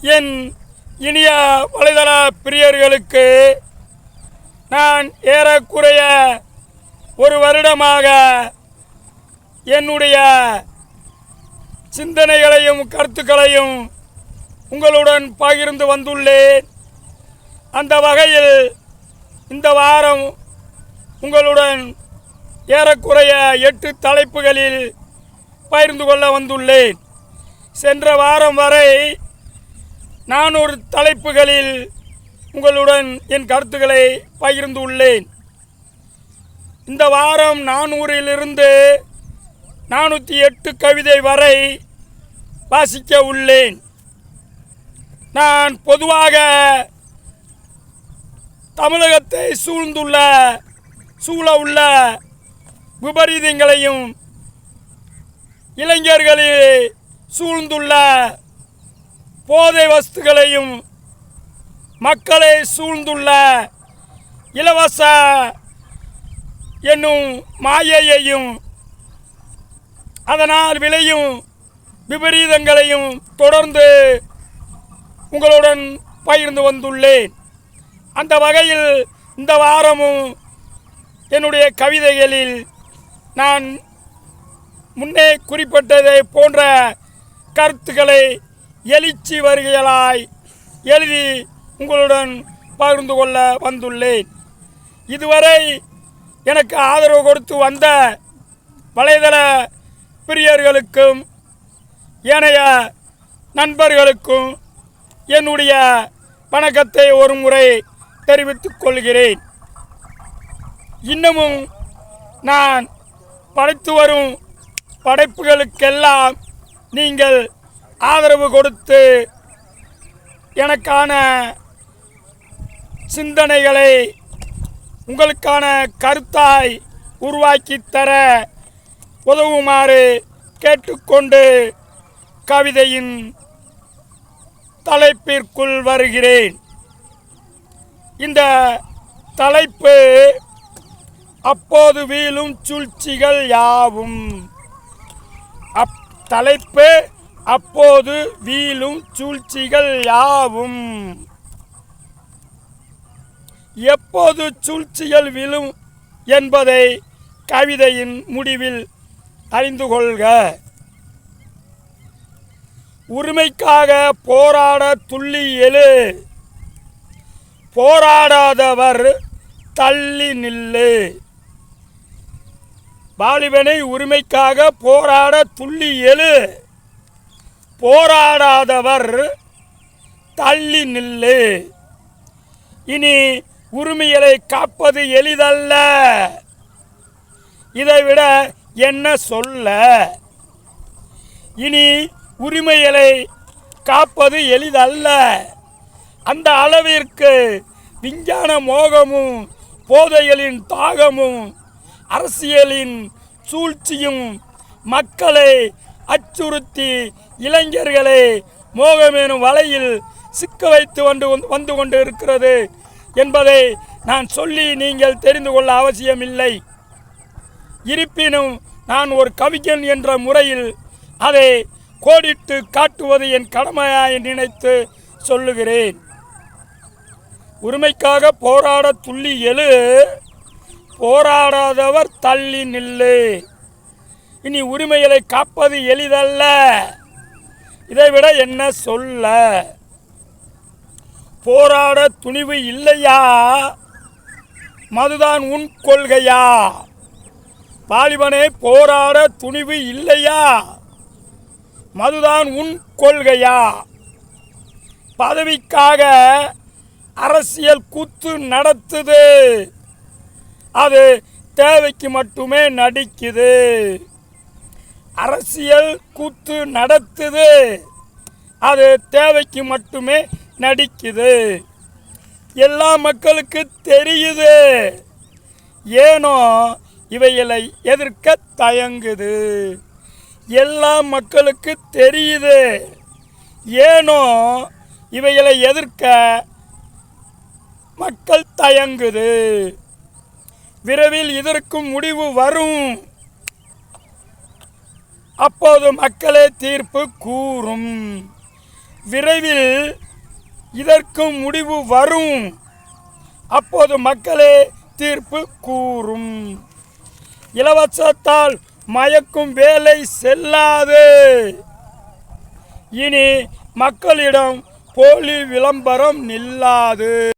என் இனிய வலைதள பிரியர்களுக்கு நான் ஏறக்குறைய ஒரு வருடமாக என்னுடைய சிந்தனைகளையும் கருத்துக்களையும் உங்களுடன் பகிர்ந்து வந்துள்ளேன். அந்த வகையில் இந்த வாரம் உங்களுடன் ஏறக்குறைய எட்டு தலைப்புகளில் பகிர்ந்து கொள்ள வந்துள்ளேன். சென்ற வாரம் வரை நானூறு தலைப்புகளில் உங்களுடன் என் கருத்துக்களை பகிர்ந்து உள்ளேன். இந்த வாரம் நானூறிலிருந்து நானூற்றி எட்டு கவிதை வரை வாசிக்க உள்ளேன். நான் பொதுவாக தமிழகத்தை சூழ்ந்துள்ள சூழ உள்ள விபரீதங்களையும் இளைஞர்களில் சூழ்ந்துள்ள போதை வஸ்துகளையும் மக்களை சூழ்ந்துள்ள இலவச என்னும் மாயையையும் அதனால் விளையும் விபரீதங்களையும் தொடர்ந்து உங்களுடன் பகிர்ந்து வந்துள்ளேன். அந்த வகையில் இந்த வாரமும் என்னுடைய கவிதைகளில் நான் முன்னே குறிப்பிட்டதை போன்ற கருத்துக்களை எழுச்சி வருகைகளாய் எழுதி உங்களுடன் பகிர்ந்து கொள்ள வந்துள்ளேன். இதுவரை எனக்கு ஆதரவு கொடுத்து வந்த வலைதள பிரியர்களுக்கும் ஏனைய நண்பர்களுக்கும் என்னுடைய வணக்கத்தை ஒரு முறை தெரிவித்துக் கொள்கிறேன். இன்னமும் நான் படைத்து வரும் படைப்புகளுக்கெல்லாம் நீங்கள் ஆதரவு கொடுத்து எனக்கான சிந்தனைகளை உங்களுக்கான கருத்தாய் உருவாக்கி தர உதவுமாறு கேட்டுக்கொண்டு கவிதையின் தலைப்பிற்குள் வருகிறேன். இந்த தலைப்பு அப்போது வீழும் சூழ்ச்சிகள் யாவும். அப் தலைப்பு அப்போது வீழும் சூழ்ச்சிகள் யாவும். எப்போது சூழ்ச்சிகள் விழும் என்பதை கவிதையின் முடிவில் அறிந்து கொள்க. உரிமைக்காக போராட துள்ளி எழு. போராடாதவர் தள்ளி நில்லு. வாலிபனை உரிமைக்காக போராட துள்ளி எழு. போராடாதவர் தள்ளி நில்லு. இனி உரிமைகளை காப்பது எளிதல்ல. இதைவிட என்ன சொல்ல? இனி உரிமைகளை காப்பது எளிதல்ல. அந்த அளவிற்கு விஞ்ஞான மோகமும் போதைகளின் தாகமும் அரசியலின் சூழ்ச்சியும் மக்களை அச்சுறுத்தி இளைஞர்களை மோகமேனும் வலையில் சிக்க வைத்து வந்து வந்து கொண்டு இருக்கிறது என்பதை நான் சொல்லி நீங்கள் தெரிந்து கொள்ள அவசியமில்லை. இருப்பினும் நான் ஒரு கவிஞன் என்ற முறையில் அதை கோடிட்டு காட்டுவது என் கடமையாய் நினைத்து சொல்லுகிறேன். உரிமைக்காக போராட துள்ளி எழு போராடாதவர் தள்ளி நில்லு. இனி உரிமைகளை காப்பது எளிதல்ல. இதைவிட என்ன சொல்ல? போராட துணிவு இல்லையா? மதுதான் உன் கொள்கையா? வாலிபனே போராட துணிவு இல்லையா? மதுதான் உன் கொள்கையா? பதவிக்காக அரசியல் கூத்து நடத்துது. அது தேவைக்கு மட்டுமே நடிக்குது. அரசியல் கூத்து நடத்துது. அது தேவைக்கு மட்டுமே நடிக்குது. எல்லா மக்களுக்கு தெரியுது. ஏனோ இவைகளை எதிர்க்க தயங்குது. எல்லா மக்களுக்கு தெரியுது. ஏனோ இவைகளை எதிர்க்க மக்கள் தயங்குது. விரைவில் இதற்கும் முடிவு வரும். அப்போது மக்களே தீர்ப்பு கூறும். விரைவில் இதற்கும் முடிவு வரும். அப்போது மக்களே தீர்ப்பு கூறும். இலவசத்தால் மயக்கும் வேலை செல்லாது. இனி மக்களிடம் போலி விளம்பரம் நில்லாது.